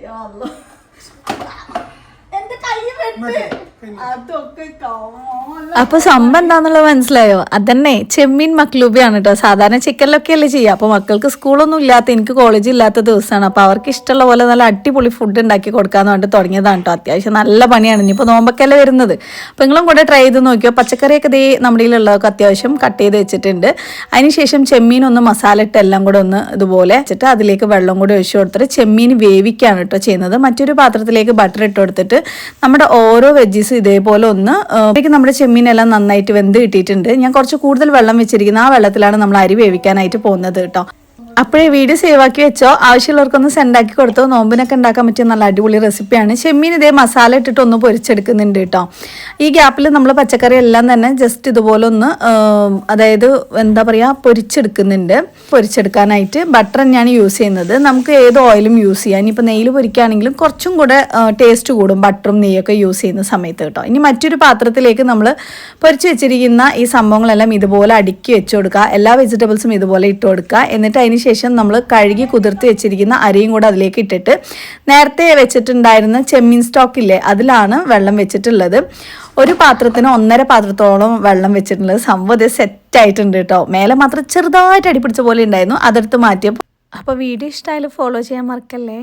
അയ്യോ അല്ലോ എന്റെ കൈ വെട്ട്? അപ്പൊ സംഭവം എന്താന്നുള്ളത് മനസ്സിലായോ? അതന്നെ ചെമ്മീൻ മക്ലൂബിയാണ് കേട്ടോ സാധാരണ ചിക്കനിലൊക്കെ അല്ലേ ചെയ്യുക അപ്പൊ മക്കൾക്ക് സ്കൂളൊന്നും ഇല്ലാത്ത എനിക്ക് കോളേജ് ഇല്ലാത്ത ദിവസമാണ് അപ്പൊ അവർക്ക് ഇഷ്ടമുള്ള പോലെ നല്ല അടിപൊളി ഫുഡ് ഉണ്ടാക്കി കൊടുക്കാന്ന് പറഞ്ഞിട്ട് തുടങ്ങിയതാണ് കേട്ടോ അത്യാവശ്യം നല്ല പണിയാണ്. ഇനിയിപ്പോൾ നോമ്പൊക്കെയല്ലേ വരുന്നത്. അപ്പൊ നിങ്ങളും കൂടെ ട്രൈ ചെയ്ത് നോക്കിയോ? പച്ചക്കറിയൊക്കെ ദേ നമ്മുടെ ഉള്ളതൊക്കെ അത്യാവശ്യം കട്ട് ചെയ്ത് വെച്ചിട്ടുണ്ട്. അതിനുശേഷം ചെമ്മീൻ ഒന്ന് മസാല ഇട്ട് എല്ലാം കൂടെ ഒന്ന് ഇതുപോലെ വെച്ചിട്ട് അതിലേക്ക് വെള്ളം കൂടി ഒഴിച്ചു കൊടുത്തിട്ട് ചെമ്മീൻ വേവിക്കുകയാണ് കേട്ടോ ചെയ്യുന്നത്. മറ്റൊരു പാത്രത്തിലേക്ക് ബട്ടർ ഇട്ട് കൊടുത്തിട്ട് നമ്മുടെ ഓരോ വെജീസും ഇതേപോലെ ഒന്ന് നമ്മുടെ ചെമ്മീനെല്ലാം നന്നായിട്ട് വെന്ത് കിട്ടിയിട്ടുണ്ട്. ഞാൻ കുറച്ച് കൂടുതൽ വെള്ളം വെച്ചിരിക്കുന്നത് ആ വെള്ളത്തിലാണ് നമ്മൾ അരി വേവിക്കാനായിട്ട് പോകുന്നത് കേട്ടോ. അപ്പോഴേ വീഡിയോ സേവ് ആക്കി വെച്ചോ. ആവശ്യമുള്ളവർക്കൊന്ന് സെൻഡ് ആക്കി കൊടുത്തോ. നോമ്പിനൊക്കെ ഉണ്ടാക്കാൻ പറ്റിയ നല്ല അടിപൊളി റെസിപ്പിയാണ് ചെമ്മീൻ ഇതേ മസാല ഇട്ടിട്ട് ഒന്ന് പൊരിച്ചെടുക്കുന്നുണ്ട് കേട്ടോ. ഈ ഗ്യാപ്പിൽ നമ്മൾ പച്ചക്കറി എല്ലാം തന്നെ ജസ്റ്റ് ഇതുപോലെ ഒന്ന് അതായത് എന്താ പറയുക പൊരിച്ചെടുക്കുന്നുണ്ട്. പൊരിച്ചെടുക്കാനായിട്ട് ബട്ടർ തന്നെയാണ് യൂസ് ചെയ്യുന്നത്. നമുക്ക് ഏത് ഓയിലും യൂസ് ചെയ്യാം. ഇനിയിപ്പോൾ നെയ്യിൽ പൊരിക്കുകയാണെങ്കിലും കുറച്ചും കൂടെ ടേസ്റ്റ് കൂടും ബട്ടറും നെയ്യൊക്കെ യൂസ് ചെയ്യുന്ന സമയത്ത് കേട്ടോ. ഇനി മറ്റൊരു പാത്രത്തിലേക്ക് നമ്മൾ പൊരിച്ച് വെച്ചിരിക്കുന്ന ഈ സംഭവങ്ങളെല്ലാം ഇതുപോലെ അടുക്കി വെച്ചു കൊടുക്കുക. എല്ലാ വെജിറ്റബിൾസും ഇതുപോലെ ഇട്ട് കൊടുക്കുക. എന്നിട്ട് അതിന് ശേഷം നമ്മൾ കഴുകി കുതിർത്ത് വെച്ചിരിക്കുന്ന അരിയും കൂടെ അതിലേക്ക് ഇട്ടിട്ട് നേരത്തെ വെച്ചിട്ടുണ്ടായിരുന്ന ചെമ്മീൻ സ്റ്റോക്ക് ഇല്ലേ അതിലാണ് വെള്ളം വെച്ചിട്ടുള്ളത്. ഒരു പാത്രത്തിന് ഒന്നര പാത്രത്തോളം വെള്ളം വെച്ചിട്ടുള്ളത്. സംഭവം സെറ്റ് ആയിട്ടുണ്ട് കേട്ടോ. മേലെ മാത്രം ചെറുതായിട്ട് അടിപിടിച്ച പോലെ ഉണ്ടായിരുന്നു. അതെടുത്ത് മാറ്റിയപ്പോൾ അപ്പോൾ വീഡിയോ ഇഷ്ടമായാലും ഫോളോ ചെയ്യാൻ മറക്കല്ലേ?